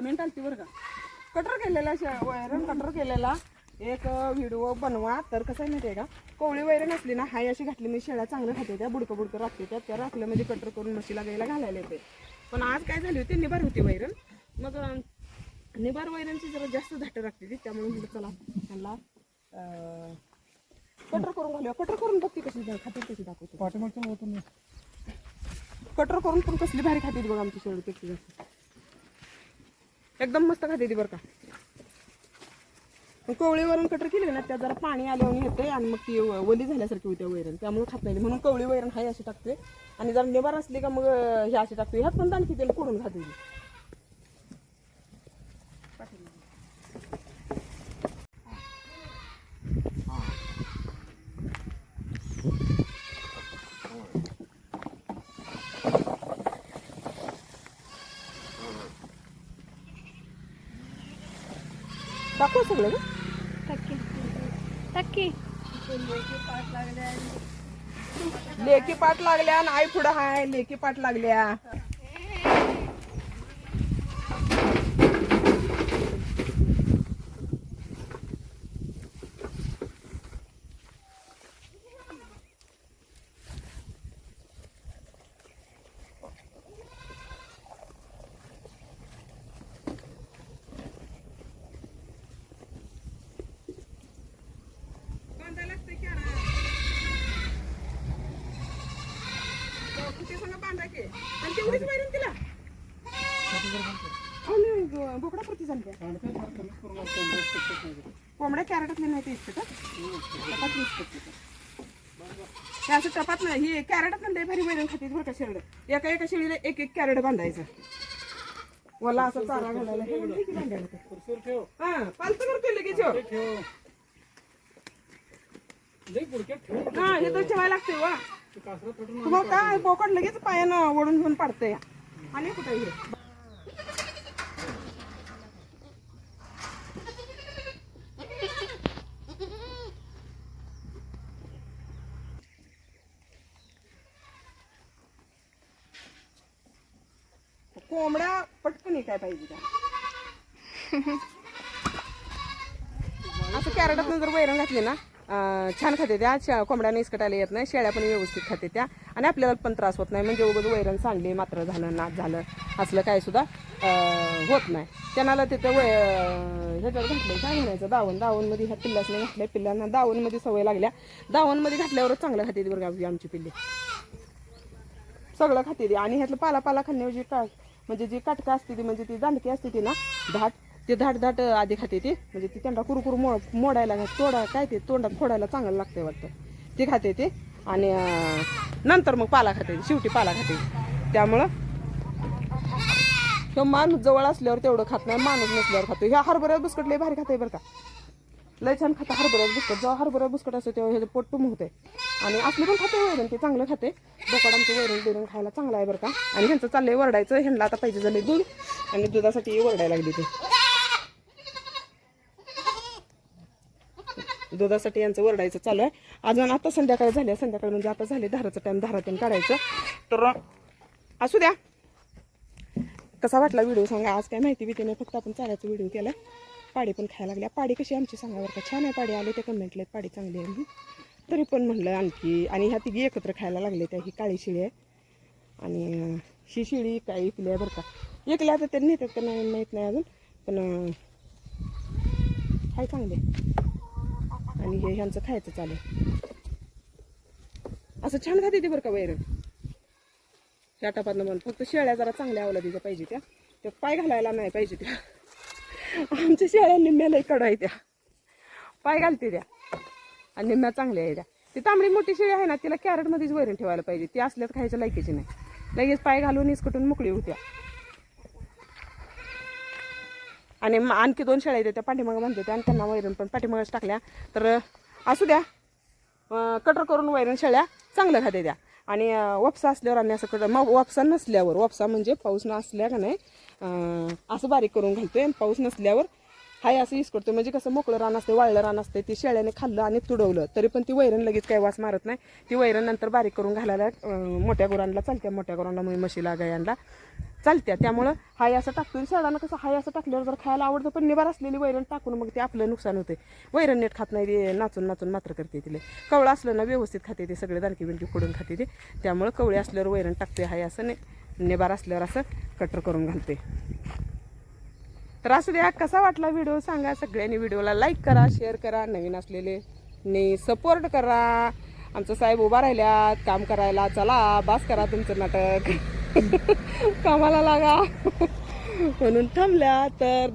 Comment आलती बरं का? कटर केलेला शे- वैरण कटर केलेला. एक व्हिडिओ बनवा. तर कसं आहे माहिती आहे का? कोवळी वैरण असली ना हाय अशी घातली मी शेळ्या चांगलं खाते त्या बुडकं बुडकं राखते त्या त्या राखलं म्हणजे कटर करून म्हशीला गायला घालायला येते. पण आज काय झाली होती? निबार होती वैरण. मग अं, निबार वैरणची जरा जास्त धाट राखते ती त्यामुळे म्हटलं चला त्यांना कटर करून घालूया. कटर करून बघते कशी खाते कशी दाखवते. कटर करून पण कसली भारी खाते बघा आमची शेळी जास्त. एकदम मस्त खाते ती बरं का. मग कवळीवरून कटर केली ना त्यात जरा पाणी आल्यावर येते आणि मग ती वली झाल्यासारखी होते वैरण. त्यामुळे खात नाही म्हणून कवळी वैरण हाय अशी टाकते. आणि जर निबार असली का मग हे अशी टाकते. ह्यात पण आणखी तेल फोडून खाते टाकू सगळं का? टक्के टक्के लेकी पाठ लागल्या आणि आई पुढं हाय लेकी पाठ लागल्या बांधायला लागतंय की आणा. किती की आणि तेवढीच तिला नाही, बोकडा प्रति करत नाही ते. कोंबड्या कॅरेटातले नाही ते इतकं टपात. हे असं टपात नाही ही कॅरेटात लय भारी वैरण खाते बरं का शेरड एका एका शेळीला एक एक कॅरेट बांधायचं वला असं चारा घालायला हे ते. हा पालतं करतोय लगेच. ते ठेव हा हे तर ठेवायला लागते वा ते तुम्हाला काय बोकड लगेच पायानं ओढून घेऊन पडतंय. आणि कुठे हे? कोंबड्या पटकन काय पाहिजे त्या असं कॅरेटात जर वैरण घातली ना छान खाते त्या शा- कोंबड्या निसकटायला येत नाही शेळ्या पण व्यवस्थित खाते त्या. आणि आपल्याला पण त्रास होत नाही म्हणजे उगाच वैरण सांडली मात्र झालं नाच झालं असलं काय सुद्धा होत नाही. त्यांना तिथं वय ह्याच्यावर घातलं काय म्हणायचं दावण दावणमध्ये ह्या पिल्लासने घातल्या पिल्लांना दावणमध्ये सवय लागल्या. दावणमध्ये घातल्यावरच चांगलं खाते ती बरं का आमची पिल्ले. सगळं खाते आणि ह्यातलं पाला पाला खाण्याऐवजी का म्हणजे जी काटका असते ती म्हणजे ती दांडकी असते ती ना घाट ते धाट धाट आधी खाते ते. म्हणजे ती त्यांना कुरकुर मो मोडायला तोडा काय ते? तोंडात फोडायला चांगलं लागतंय वाटतं. ते खाते ते. आणि नंतर मग पाला खाते. शेवटी पाला खाते. त्यामुळं तो माणूस जवळ असल्यावर तेवढं खात नाही. माणूस नसल्यावर खातो ह्या हरभऱ्या बिस्कट लय भारी खाते बरं का. लय छान खाता हरभरा बिस्कट. जेव्हा हरभरा बिस्कट असतो तेव्हा ह्याचं पोट टुम होते आणि असले पण खाते वैरण. ते चांगलं खाते बोकड आमचं वैरण बिरण खायला चांगलं आहे बरं का. आणि ह्यांचं चाललंय वरडायचं. ह्यांना आता पाहिजे झाले दूध. आणि दुधासाठी वरडायला लागली ते. दुधासाठी यांचं वरडायचं चालू आहे. अजून आता संध्याकाळी झाली संध्याकाळी म्हणजे आता झाले धाराचं टाइम धारातून काढायचं. तर असू द्या. कसा वाटला व्हिडिओ सांगा. आज काय माहिती भीती नाही. फक्त आपण चाऱ्याचा व्हिडिओ केला पाडी पण खायला लागल्या पाडी कशी आमची सांगा बरं का. छान आहे पाडी. आले ते कमेंटले पाडी चांगली आहे तरी पण म्हणलं आणखी. आणि ह्या तिघी एकत्र खायला लागले त्या. ही काळी शिळी आहे. आणि ही शिळी काय इकली आहे बरं का. एकल्या तर ते नेतात का नाही माहीत नाही अजून. पण अं, हाय चांगले आणि हे ह्यांचं खायचं चालू असं छान खाते ते बरं का वैरण. त्या टपातनं पण फक्त शेळ्या जरा चांगल्या अवलादीच्या पाहिजे त्या. त्यात पाय घालायला नाही पाहिजे त्या. आमच्या शेळ्या निम्म्या लई कडा आहे त्या. पाय घालते त्या. आणि निम्म्या चांगल्या आहे त्या. ती तांबडी मोठी शेळी आहे ना तिला कॅरेटमध्येच वैरण ठेवायला पाहिजे. ती असल्यात खायच्या लायकीची नाही. लगेच पाय घालून इसकटून मोकळी होत्या. आणि आणखी दोन शेळ्या आहेत त्या पाठीमागं बांधते त्या आणि त्यांना वैरण पण पाठीमागच टाकल्या. तर असू द्या. कटर करून वैरण शेळ्या चांगलं खाते द्या आणि वापसा असल्यावर आणि असं कटर मग वापसा नसल्यावर वापसा म्हणजे पाऊस नसल्या का नाही असं बारीक करून घालतोय आणि पाऊस नसल्यावर हाय असं इसकडतो म्हणजे कसं मोकळं रान असते वाळलं रान असते ती शेळ्याने खाल्लं आणि तुडवलं. तरी पण ती वैरण लगेच काही वास मारत नाही. ती वैरण नंतर बारीक करून घालायला मोठ्या गुरांना चालत्या मोठ्या गुरांना म्हणजे म्हशीला गायांना चालत्या. त्यामुळं हाय असं टाकतो शेळानं कसं हाय असं टाकल्यावर जर खायला आवडतं पण निबार असलेली वैरण टाकून मग ते आपलं नुकसान होते वैरण नीट खात नाही ते नाचून नाचून मात्र करते तिला. कवळं असलं ना व्यवस्थित खाते ते सगळे दानकी बिणकी फोडून खाते ते. त्यामुळं कवळे असल्यावर वैरण टाकते हाय असं ने निबार असल्यावर असं कटर करून घालते तर असू द्या कसा वाटला व्हिडिओ सांगा सगळ्यांनी. व्हिडिओला लाईक करा शेअर करा. नवीन असलेले ने सपोर्ट करा. आमचं साहेब उभा राहिल्यात काम करायला. चला बास करा तुमचं नाटक. कामाला लागा. म्हणून थांबल्या तर